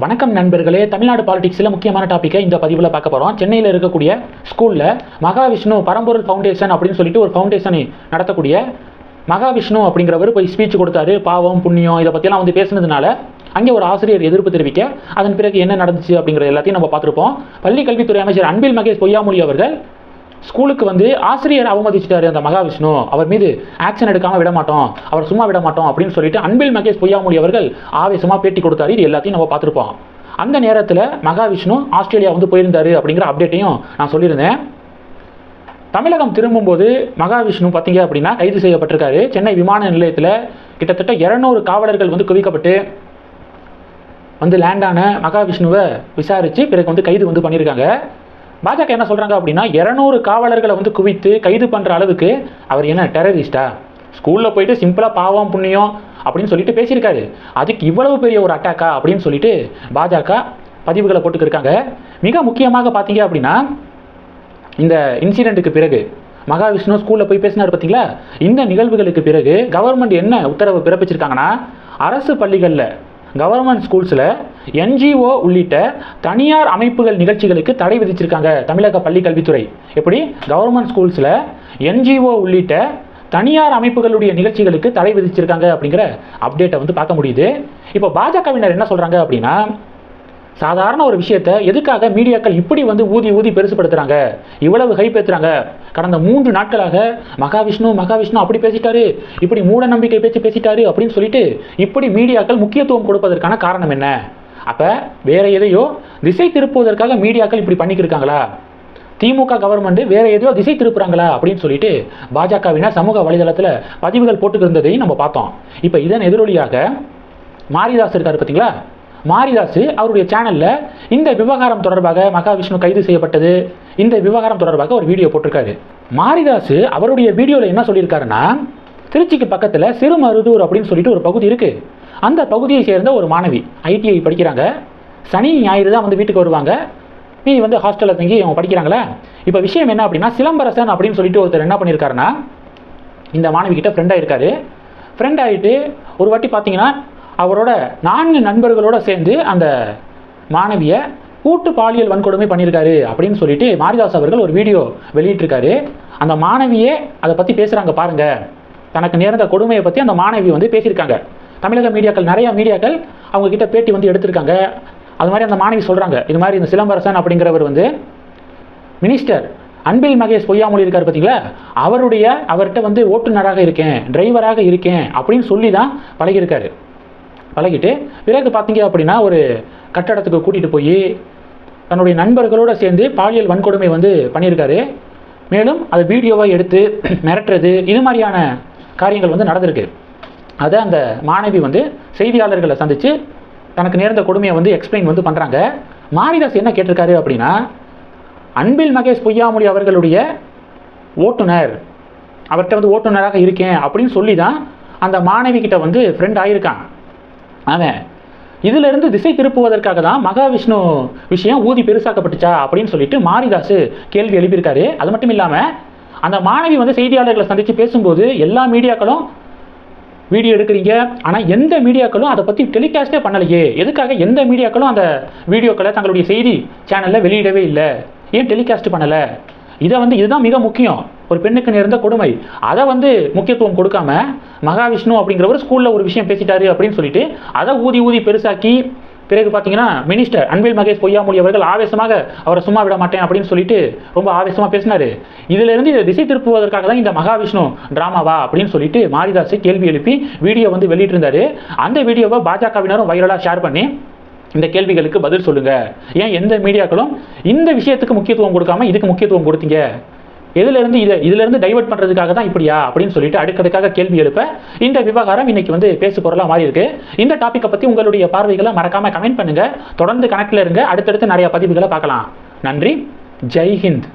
வணக்கம் நண்பர்களே. தமிழ்நாடு பாலிடிக்ஸில் முக்கியமான டாப்பிக்கை இந்த பதிவில் பார்க்க போகிறோம் சென்னையில் இருக்கக்கூடிய ஸ்கூலில் மகாவிஷ்ணு பரம்பொருள் ஃபவுண்டேஷன் அப்படின்னு சொல்லிட்டு ஒரு ஃபவுண்டேஷனை நடத்தக்கூடிய மகாவிஷ்ணு அப்படிங்கிறவர் போய் ஸ்பீச் கொடுத்தாரு. பாவம் புண்ணியம் இதை பற்றிலாம் வந்து பேசுனதுனால அங்கே ஒரு ஆசிரியர் எதிர்ப்பு தெரிவிக்க அதன் பிறகு என்ன நடந்துச்சு அப்படிங்கிற எல்லாத்தையும் நம்ம பார்த்துருப்போம். பள்ளி கல்வித்துறை அமைச்சர் அன்பில் மகேஷ் பொய்யாமொழி அவர்கள் ஸ்கூலுக்கு வந்து ஆசிரியர் அவமதிச்சிட்டாரு அந்த மகாவிஷ்ணு. அவர் மீது ஆக்ஷன் எடுக்காமல் விட மாட்டோம் அவர் சும்மா விட மாட்டோம் அப்படின்னு சொல்லிட்டு அன்பில் மகேஷ் பொய்யாமொழி அவர்கள் ஆவேசமாக பேட்டி கொடுத்தாரு. இது எல்லாத்தையும் நம்ம பார்த்துருப்போம். அந்த நேரத்தில் மகாவிஷ்ணு ஆஸ்திரேலியா வந்து போயிருந்தாரு அப்படிங்கிற அப்டேட்டையும் நான் சொல்லியிருந்தேன். தமிழகம் திரும்பும்போது மகாவிஷ்ணு பார்த்தீங்க அப்படின்னா கைது செய்யப்பட்டிருக்காரு. சென்னை விமான நிலையத்தில் கிட்டத்தட்ட இரநூறு காவலர்கள் வந்து குவிக்கப்பட்டு வந்து லேண்டான மகாவிஷ்ணுவை விசாரித்து பிறகு வந்து கைது வந்து பண்ணியிருக்காங்க. பாஜக என்ன சொல்கிறாங்க அப்படின்னா இரநூறு காவலர்களை வந்து குவித்து கைது பண்ணுற அளவுக்கு அவர் என்ன டெரரிஸ்டா ஸ்கூலில் போயிட்டு சிம்பிளாக பாவம் புண்ணியம் அப்படின்னு சொல்லிட்டு பேசியிருக்காரு. அதுக்கு இவ்வளவு பெரிய ஒரு அட்டாக்கா அப்படின்னு சொல்லிட்டு பாஜக பதிவுகளை போட்டுக்கிருக்காங்க மிக முக்கியமாக பார்த்தீங்க அப்படின்னா இந்த இன்சிடெண்ட்டுக்கு பிறகு மகாவிஷ்ணு ஸ்கூலில் போய் பேசினார் பார்த்தீங்களா? இந்த நிகழ்வுகளுக்கு பிறகு கவர்மெண்ட் என்ன உத்தரவு பிறப்பிச்சிருக்காங்கன்னா அரசு பள்ளிகளில் கவர்மெண்ட் ஸ்கூல்ஸில் என்ஜிஓ உள்ளிட்ட தனியார் அமைப்புகள் நிகழ்ச்சிகளுக்கு தடை விதிச்சிருக்காங்க தமிழக பள்ளி கல்வித்துறை எப்படி கவர்மெண்ட் ஸ்கூல்ஸில் என்ஜிஓ உள்ளிட்ட தனியார் அமைப்புகளுடைய நிகழ்ச்சிகளுக்கு தடை விதிச்சிருக்காங்க அப்படிங்கிற அப்டேட்டை வந்து பார்க்க முடியுது. இப்போ பாஜகவினர் என்ன சொல்கிறாங்க அப்படின்னா சாதாரண ஒரு விஷயத்த எதுக்காக மீடியாக்கள் இப்படி வந்து ஊதி ஊதி பெருசுப்படுத்துறாங்க இவ்வளவு கைப்பேற்றுறாங்க கடந்த மூன்று நாட்களாக மகாவிஷ்ணு மகாவிஷ்ணு அப்படி பேசிட்டாரு இப்படி மூட நம்பிக்கை பேச்சு பேசிட்டாரு அப்படின்னு சொல்லிட்டு இப்படி மீடியாக்கள் முக்கியத்துவம் கொடுப்பதற்கான காரணம் என்ன? அப்போ வேற எதையோ திசை திருப்புவதற்காக மீடியாக்கள் இப்படி பண்ணிக்கிருக்காங்களா? திமுக கவர்மெண்ட் வேற எதையோ திசை திருப்புறாங்களா? அப்படின்னு சொல்லிட்டு பாஜகவினர் சமூக வலைதளத்தில் பதிவுகள் போட்டுக்கிருந்ததையும் நம்ம பார்த்தோம். இப்போ இதன் எதிரொலியாக மாரிதாஸ் இருக்காரு பார்த்தீங்களா? மாரிதாஸ் அவருடைய சேனலில் இந்த விவகாரம் தொடர்பாக மகாவிஷ்ணு கைது செய்யப்பட்டது. இந்த விவகாரம் தொடர்பாக ஒரு வீடியோ போட்டிருக்காரு. மாரிதாஸ் அவருடைய வீடியோவில் என்ன சொல்லியிருக்காருன்னா திருச்சிக்கு பக்கத்தில் சிறுமருதூர் அப்படின்னு சொல்லிட்டு ஒரு பகுதி இருக்குது அந்த பகுதியை சேர்ந்த ஒரு மாணவி ஐடிஐ படிக்கிறாங்க. சனி ஞாயிறு தான் வந்து வீட்டுக்கு வருவாங்க. மீதி வந்து ஹாஸ்டலில் தங்கி அவங்க படிக்கிறாங்களே? இப்போ விஷயம் என்ன அப்படின்னா சிலம்பரசன் அப்படின்னு சொல்லிட்டு ஒருத்தர் என்ன பண்ணியிருக்காருன்னா இந்த மாணவி கிட்ட ஃப்ரெண்ட் ஆயிருக்காரு. ஃப்ரெண்ட் ஆகிட்டு ஒரு வாட்டி பார்த்தீங்கன்னா அவரோட நான்கு நண்பர்களோட சேர்ந்து அந்த மாணவியை கூட்டு பாலியல் வன்கொடுமை பண்ணியிருக்காரு அப்படின்னு சொல்லிட்டு மாரிதாஸ் அவர்கள் ஒரு வீடியோ வெளியிட்டிருக்காரு. அந்த மாணவியே அதை பற்றி பேசுகிறாங்க பாருங்கள் தனக்கு நேர்ந்த கொடுமையை பற்றி அந்த மாணவி வந்து பேசியிருக்காங்க. தமிழக மீடியாக்கள் நிறைய மீடியாக்கள் அவங்க கிட்ட பேட்டி வந்து எடுத்திருக்காங்க. அது மாதிரி அந்த மாணவி சொல்கிறாங்க இது மாதிரி இந்த சிலம்பரசன் அப்படிங்கிறவர் வந்து மினிஸ்டர் அன்பில் மகேஷ் பொய்யாமொழி இருக்கார் பார்த்தீங்களா? அவருடைய அவர்கிட்ட வந்து ஓட்டுநராக இருக்கேன் டிரைவராக இருக்கேன் அப்படின்னு சொல்லி தான் பழகியிருக்காரு. பழகிட்டு பிறகு பார்த்தீங்க அப்படின்னா ஒரு கட்டடத்துக்கு கூட்டிகிட்டு போய் தன்னுடைய நண்பர்களோடு சேர்ந்து பாலியல் வன்கொடுமை வந்து பண்ணியிருக்காரு. மேலும் அதை வீடியோவாக எடுத்து மிரட்டுறது இது மாதிரியான காரியங்கள் வந்து நடந்திருக்கு. அதை அந்த மாணவி வந்து செய்தியாளர்களை சந்தித்து தனக்கு நேர்ந்த கொடுமையை வந்து எக்ஸ்பிளைன் வந்து பண்ணுறாங்க மாரிதாஸ் என்ன கேட்டிருக்காரு அப்படின்னா அன்பில் மகேஷ் பொய்யாமொழி அவர்களுடைய ஓட்டுநர் அவர்கிட்ட வந்து ஓட்டுநராக இருக்கேன் அப்படின்னு சொல்லி தான் அந்த மாணவி கிட்ட வந்து ஃப்ரெண்ட் ஆகியிருக்கான் அவன் இதிலிருந்து திசை திருப்புவதற்காக தான் மகாவிஷ்ணு விஷயம் ஊதி பெருசாக்கப்பட்டுச்சா? அப்படின்னு சொல்லிட்டு மாரிதாஸ் கேள்வி எழுப்பியிருக்காரு. அது மட்டும் இல்லாமல் அந்த மாணவி வந்து செய்தியாளர்களை சந்தித்து பேசும்போது எல்லா மீடியாக்களும் வீடியோ எடுக்கிறீங்க? ஆனால் எந்த மீடியாக்களும் அதை பற்றி டெலிகாஸ்டே பண்ணலையே. எதுக்காக எந்த மீடியாக்களும் அந்த வீடியோக்களை தங்களுடைய செய்தி சேனலில் வெளியிடவே இல்லை? ஏன் டெலிகாஸ்ட் பண்ணலை? இதை வந்து இதுதான் மிக முக்கியம். ஒரு பெண்ணுக்கு நேர்ந்த கொடுமை. அதை வந்து முக்கியத்துவம் கொடுக்காம மகாவிஷ்ணு அப்படிங்கிறவர் ஸ்கூலில் ஒரு விஷயம் பேசிட்டாரு அப்படின்னு சொல்லிட்டு அதை ஊதி ஊதி பெருசாக்கி பிறகு பார்த்தீங்கன்னா மினிஸ்டர் அன்பில் மகேஷ் பொய்யாமொழி அவர்கள் ஆவேசமாக அவரை சும்மா விட மாட்டேன் அப்படின்னு சொல்லிட்டு ரொம்ப ஆவேசமாக பேசினாரு. இதிலிருந்து இதை திசை திருப்புவதற்காக தான் இந்த மகாவிஷ்ணு டிராமாவா அப்படின்னு சொல்லிட்டு மாரிதாசை கேள்வி எழுப்பி வீடியோ வந்து வெளியிட்டிருந்தாரு. அந்த வீடியோவை பாஜகவினரும் வைரலாக ஷேர் பண்ணி இந்த கேள்விகளுக்கு பதில் சொல்லுங்கள் ஏன் எந்த மீடியாக்களும் இந்த விஷயத்துக்கு முக்கியத்துவம் கொடுக்காம இதுக்கு முக்கியத்துவம் கொடுத்தீங்க? எதுல இருந்து இதை இதுல இருந்து டைவர்ட் பண்றதுக்காக தான் இப்படியா? அப்படின்னு சொல்லிட்டு அடுக்கடுக்காக கேள்வி எழுப்ப இந்த விவகாரம் இன்னைக்கு வந்து பேசு பொருளா மாறி இருக்கு இந்த டாப்பிக்கை பத்தி உங்களுடைய பார்வைகளை மறக்காம கமெண்ட் பண்ணுங்க. தொடர்ந்து கணக்கில் இருங்க. அடுத்தடுத்து நிறைய பதிவுகளை பார்க்கலாம். நன்றி. ஜெய்ஹிந்த்